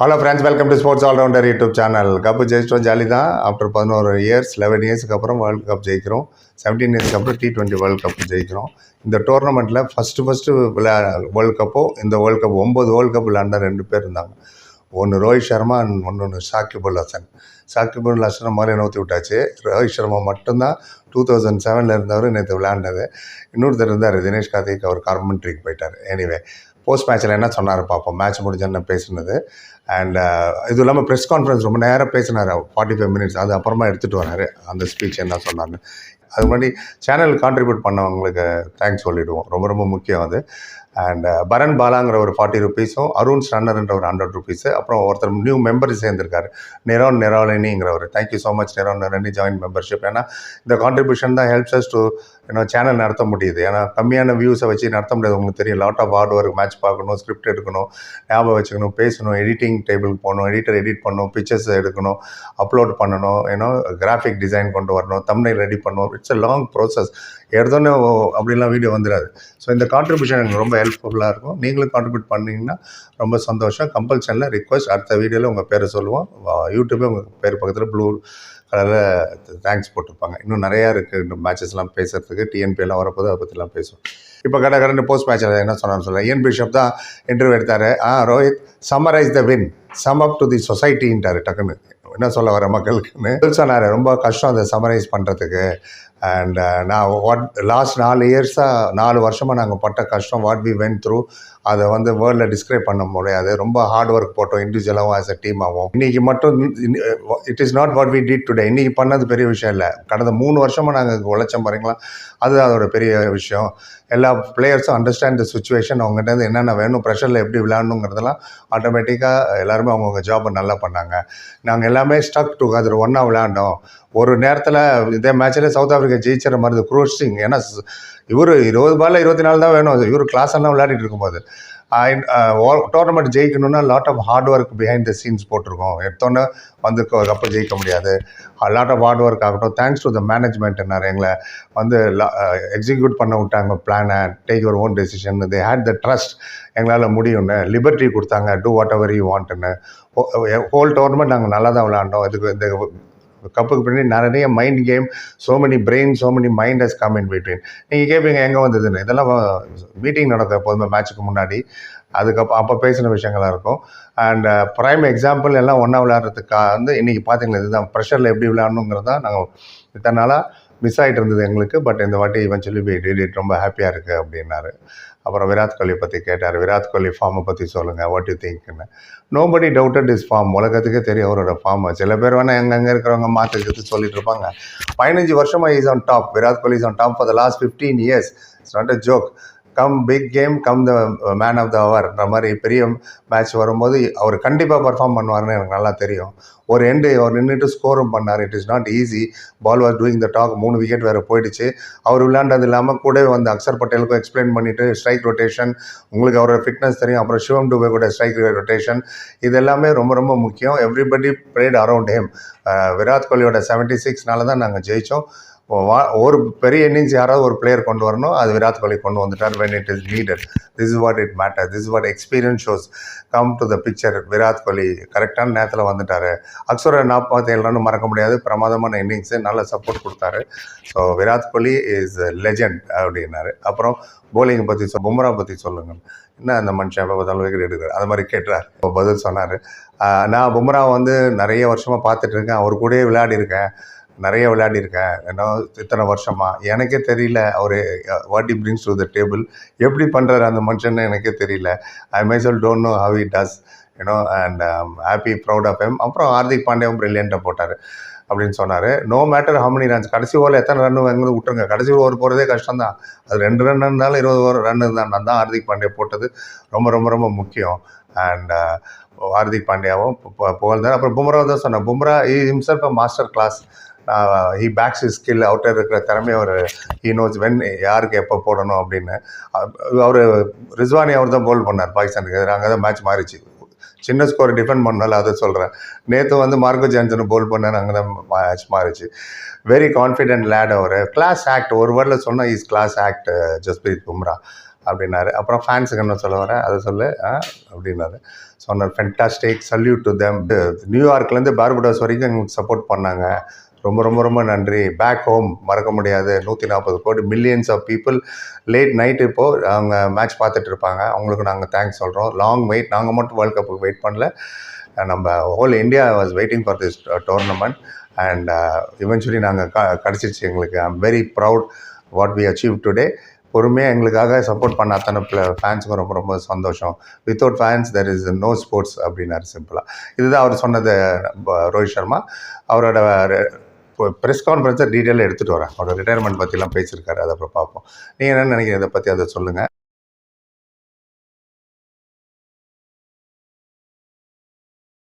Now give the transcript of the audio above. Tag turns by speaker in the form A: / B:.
A: Hello friends welcome to sports allrounder YouTube channel cup ஜெயிச்சிட்டோம் jolly தான் after பதினோரு years eleven இயர்ஸ்க்கு அப்புறம் வேர்ல்டு கப் ஜெயிக்கிறோம். செவன்டீன் இயர்ஸ்க்கு அப்புறம் டி டுவெண்ட்டி வேர்ல்டு கப் ஜெயிக்கிறோம். இந்த டோர்னமெண்ட்டில் ஃபஸ்ட்டு ஃபஸ்ட்டு விளையா வேர்ல்டு கப்போ இந்த வேர்ல்டு கப் ஒம்பது வேர்ல்டு கப் விளையாண்ட ரெண்டு பேர் இருந்தாங்க. ஒன்று ரோஹித் சர்மா இன்னொன்று சாக்கிபுல் ஹசன். சாக்கிபுல் ஹசனை மாதிரி நோத்தி விட்டாச்சு. ரோஹித் சர்மா மட்டும்தான் டூ தௌசண்ட் செவனில் இருந்தவர் நேற்று விளையாண்டது இன்னொருத்தர் இருந்தார் தினேஷ் கார்த்திக் அவர் கார்மெண்ட்ரிக்கு போயிட்டார். எனிவே போஸ்ட் மேட்ச்சில் என்ன சொன்னார் பார்ப்போம் மேட்ச் முடிஞ்சோன்னு பேசினது. அண்ட் uh, இது இல்லாமல் ப்ரெஸ் கான்ஃபரன்ஸ் ரொம்ப நேரம் பேசினார். ஃபார்ட்டி ஃபைவ் மினிட்ஸ் அது அப்புறமா எடுத்துகிட்டு வராரு. அந்த ஸ்பீச் என்ன சொன்னார்னு அது முன்னாடி சேனல் கான்ட்ரிபியூட் பண்ணவங்களுக்கு தேங்க்ஸ் சொல்லிவிடுவோம் ரொம்ப ரொம்ப முக்கியம் அது. அண்ட் பரன் பாலாங்கிற ஒரு ஃபார்ட்டி ருபீஸும் அருண் ஸ்ரன்னர்ன்ற ஒரு ஹண்ட்ரட் ருபீஸு அப்புறம் ஒருத்தர் நியூ மெம்பர் சேர்ந்திருக்காரு. நிரோன் நிரோலினிங்கிறவர் தேங்க்யூ ஸோ மச் நிரோன் நிரணி ஜாயின் மெம்பர்ஷிப் ஏன்னா இந்த கான்ட்ரிபியூஷன் தான் ஹெல்ப்ஸ் அஸ் டு ஏன்னா சேனல் நடத்த முடியுது. ஏன்னா கம்மியான வியூஸை வச்சு நடத்த முடியாது. உங்களுக்கு தெரியும் lot of hard work match பார்க்கணும் ஸ்கிரிப்ட் எடுக்கணும் ஞாபகம் வச்சுக்கணும் பேசணும் எடிட்டிங் டேபிள் போகணும் எடிட்டர் எடிட் பண்ணணும் பிக்சர்ஸ் எடுக்கணும் அப்லோட் பண்ணணும் ஏன்னா கிராஃபிக் டிசைன் கொண்டு வரணும் தம்னைல் ரெடி பண்ணணும். இட்ஸ் அ லாங் ப்ராசஸ் எடுத்தோன்னே ஓ, அப்படிலாம் வீடியோ வந்துடாது ஸோ இந்த கான்ட்ரிபியூஷன் எனக்கு ரொம்ப ஹெல்ப்ஃபுல்லாக இருக்கும். நீங்களும் கான்ட்ரிபியூட் பண்ணிங்கன்னா ரொம்ப சந்தோஷம். கம்பல்ஷனில் ரிக்வஸ்ட் அடுத்த வீடியோவில் உங்கள் பேரை சொல்லுவோம். யூடியூபே உங்கள் பேர் பக்கத்தில் ப்ளூ கலரில் தேங்க்ஸ் போட்டிருப்பாங்க. இன்னும் நிறையா இருக்குது இந்த மேட்சஸ்லாம் பேசுகிறதுக்கு டிஎன்பிஎல்லாம் வரப்போது அதை பற்றிலாம் பேசுவோம். இப்போ கடை கடை போஸ்ட் மேட்ச்சில் என்ன சொன்னான்னு சொல்ல இயன் பிஷப் தான் இன்டர்வியூ எடுத்தார். ஆ Rohit summarise the win sum up to the சொசைட்டின்ட்டார் டக்குன்னு. என்ன சொல்ல வர மக்களுக்குன்னு. சொன்னார் ரொம்ப கஷ்டம் அதை சம்மரைஸ் பண்ணுறதுக்கு அண்ட் நான் வாட் லாஸ்ட் நாலு இயர்ஸாக நாலு வருஷமாக நாங்கள் பட்ட கஷ்டம் வாட் வி வென் த்ரூ அதை வந்து வேர்ல்டில் டிஸ்கிரைப் பண்ண முடியாது. ரொம்ப ஹார்ட் ஒர்க் போட்டோம் இண்டிவிஜுவலாகவும் ஆஸ் அ டீமாகவும் இன்றைக்கி மட்டும் it is not what we did today இன்றைக்கி பண்ணது பெரிய விஷயம் இல்லை. கடந்த மூணு வருஷமாக நாங்கள் உழைச்சோம் பாருங்களா அது அதோட பெரிய விஷயம். எல்லா பிளேயர்ஸும் அண்டர்ஸ்டாண்ட் த சுச்சுவேஷன் அவங்ககிட்ட என்னென்ன வேணும் ப்ரெஷரில் எப்படி விளையாடணுங்கிறதெல்லாம் ஆட்டோமேட்டிக்காக எல்லாருமே அவங்கவுங்க ஜாபை நல்லா பண்ணாங்க. நாங்கள் எல்லாமே ஸ்டக் டுகெதர் ஒன்றா விளையாண்டோம். ஒரு நேரத்தில் இதே மேட்ச்சில் சவுத் ஆஃப்ரிக்கா ஜெயிச்சிட மாதிரி குரூஸ் சிங் ஏன்னா இவர் இருபது பாலில் இருபத்தி நாலு தான் வேணும். இவர் கிளாஸ் எல்லாம் விளையாடிட்டு இருக்கும்போது. Tournament ஜெயிக்கணும்னா lot of hard work behind the scenes போட்டிருக்கோம். எடுத்தோன்னே வந்து அப்போ ஜெயிக்க முடியாது. லாட் ஆஃப் ஹார்ட் ஒர்க் ஆகட்டும். தேங்க்ஸ் டு த மேனேஜ்மெண்ட் என்ன எங்களை வந்து எக்ஸிக்யூட் பண்ண விட்டாங்க பிளானை take your own decision they had the trust எங்களால் முடியும்னு. லிபர்ட்டி கொடுத்தாங்க. டூ வாட் எவர் யூ வாண்ட்டுன்னு ஹோல் டோர்னமெண்ட் நாங்கள் நல்லா தான் விளாண்டோம் இதுக்கு இந்த கப்புக்கு பின்னாடி நிறைய mind game so many brain so many mind has come in between நீங்கள் கேட்பீங்க எங்கே வந்ததுன்னு? இதெல்லாம் மீட்டிங் நடக்கும் எப்போதுமே மேட்ச்சுக்கு முன்னாடி. அதுக்கப்புறம் அப்போ பேசின விஷயங்களாக இருக்கும். அண்ட் ப்ரைம் எக்ஸாம்பிள் எல்லாம் ஒன்றா விளையாடுறதுக்காக வந்து இன்றைக்கி பார்த்தீங்களா இதுதான் ப்ரெஷரில் எப்படி விளையாடணுங்கிறது தான் நாங்கள் இத்தனை நாளாக மிஸ் ஆகிட்டு இருந்தது எங்களுக்கு பட் இந்த வாட்டி இவன் சொல்லி டிட் ரொம்ப ஹாப்பியாக இருக்குது அப்படின்னாரு. அப்புறம் விராட் கோலி பற்றி கேட்டார். விராட் கோலி ஃபார்மை பற்றி சொல்லுங்கள் வாட் யூ திங்க்னு நோபடி டவுட்டட் இஸ் ஃபார்ம் உலகத்துக்கே தெரியும் அவரோட ஃபார்ம் சில பேர் வேணால் எங்கெங்கே இருக்கிறவங்க மாற்றுக்கிறது சொல்லிட்டு இருப்பாங்க. பதினஞ்சு வருஷமாக is on top Virat Kohli is on top for the last fifteen years it's not a joke come big game come the man of the அவர்ன்ற மாதிரி பெரிய மேட்ச் வரும்போது அவர் கண்டிப்பாக பர்ஃபார்ம் பண்ணுவார்னு எனக்கு நல்லா தெரியும். ஒரு எண்டு அவர் நின்றுட்டு ஸ்கோரும் பண்ணார். It is not easy ball was doing the talk மூணு விக்கெட் வேறு போயிடுச்சு. அவர் விளையாண்டது இல்லாமல் கூடவே வந்து அக்ஷர் பட்டேலுக்கும் எக்ஸ்பிளைன் பண்ணிவிட்டு ஸ்ட்ரைக் ரொட்டேஷன் உங்களுக்கு அவரோட ஃபிட்னஸ் தெரியும். அப்புறம் சிவம் டூபே கூட ஸ்ட்ரைக் ரொட்டேஷன் இது எல்லாமே ரொம்ப ரொம்ப முக்கியம். Everybody played around him Virat கோலியோட seventy சிக்ஸ்னால தான் நாங்கள் ஜெயித்தோம் ஒரு பெரிய இன்னிங்ஸ் யாராவது ஒரு பிளேயர் கொண்டு வரணும் அது விராட் கோலி கொண்டு வந்துட்டார் when it is needed this is what it matter this is what experience shows come to the picture Virat Kohli கரெக்டான நேரத்தில் வந்துட்டார். அக்ஷர நாற்பத்தேழு ரன் மறக்க முடியாது. பிரமாதமான இன்னிங்ஸு நல்ல சப்போர்ட் கொடுத்தாரு. So Virat Kohli is legend அப்படின்னாரு. அப்புறம் போலிங் பற்றி சொல் பும்ரா பற்றி சொல்லுங்கள். என்ன அந்த மனுஷன் எப்போ பார்த்தாலும் விக்கெட் எடுக்கிறார்? அது மாதிரி கேட்டார் இப்போ பதில் சொன்னார். நான் பும்ரா வந்து நிறைய வருஷமாக பார்த்துட்ருக்கேன் அவர் கூடயே விளையாடி இருக்கேன் நிறைய விளையாடிருக்கேன் ஏன்னா இத்தனை வருஷமா? எனக்கே தெரியல அவர் what he brings to the table எப்படி பண்ணுறாரு அந்த மனுஷன்னு எனக்கே தெரியல. I myself don't know how he does you know and happy proud of him அப்புறம் ஹார்திக் பாண்டியாவும் ப்ரில்லியண்ட்டாக போட்டார் அப்படின்னு சொன்னார். No matter how many runs கடைசி ஓவரில் எத்தனை ரன் எங்களுக்கு விட்டுருங்க. கடைசி ஓவர் போகிறதே கஷ்டம் தான் அது ரெண்டு ரன் இருந்தாலும் இருபது ஓவர் ரன் இருந்தால் நான் தான் ஹார்திக் பாண்டியா போட்டது ரொம்ப ரொம்ப ரொம்ப முக்கியம். அண்ட் ஹார்திக் பாண்டியாவும் புகழ்ந்தார். அப்புறம் பும்ரா தான் சொன்னேன் Bumrah he himself master class he backs his skill outer இருக்கிற திறமை அவர் ஹி நோஸ் வென் யாருக்கு எப்போ போடணும் அப்படின்னு. அவர் ரிஸ்வானி அவர் தான் போல் பண்ணார். பாகிஸ்தானுக்கு எதிராக அங்கே தான் மேட்ச் மாறிச்சு. சின்ன ஸ்கோர் டிஃபெண்ட் பண்ணால அதை சொல்கிறேன் நேற்று வந்து மார்க்கோ ஜான்சன் போல் பண்ணார். அங்கே தான் மேட்ச் மாறிச்சு. வெரி கான்ஃபிடென்ட் லேட் அவர். கிளாஸ் ஆக்ட் ஒரு வேர்டில் சொன்னால் is class act Jasprit Bumrah அப்படின்னாரு. அப்புறம் ஃபேன்ஸுக்கு என்ன சொல்ல வரேன்? அதை சொல்லு ஆ அப்படின்னாரு. சொன்னார் ஃபென்டாஸ்டிக் சல்யூட் டு தேம் நியூயார்க்லேருந்து பார்படோஸ் வரைக்கும் எங்களுக்கு சப்போர்ட் பண்ணாங்க. ரொம்ப ரொம்ப ரொம்ப நன்றி. பேக் ஹோம் மறக்க முடியாது. நூற்றி நாற்பது crore millions of people late night இப்போது அவங்க மேட்ச் பார்த்துட்டு இருப்பாங்க. அவங்களுக்கு நாங்கள் தேங்க்ஸ் சொல்கிறோம் லாங் வெயிட் நாங்கள் மட்டும் வேர்ல்ட் கப்புக்கு வெயிட் பண்ணல. நம்ம whole India was waiting for this tournament and eventually நாங்கள் க கிடச்சிருச்சு எங்களுக்கு. I'm very proud what we achieve today பொறுமையாக எங்களுக்காக சப்போர்ட் பண்ண அத்தனை ஃபேன்ஸுக்கும் ரொம்ப ரொம்ப சந்தோஷம். Without fans there is no sports அப்படின்னாரு சிம்பிளாக இதுதான் அவர் சொன்னது ரோஹித் சர்மா. அவரோட ப்ரெஸ் கான்ஃபரன்ஸை டீட்டெயிலாக எடுத்துகிட்டு வரேன். அவரோட ரிட்டையர்மெண்ட் பற்றிலாம் பேசியிருக்காரு அதை அப்புறம் பார்ப்போம். நீங்கள் என்ன நினைக்கிறீங்க? இதை பற்றி அதை சொல்லுங்கள்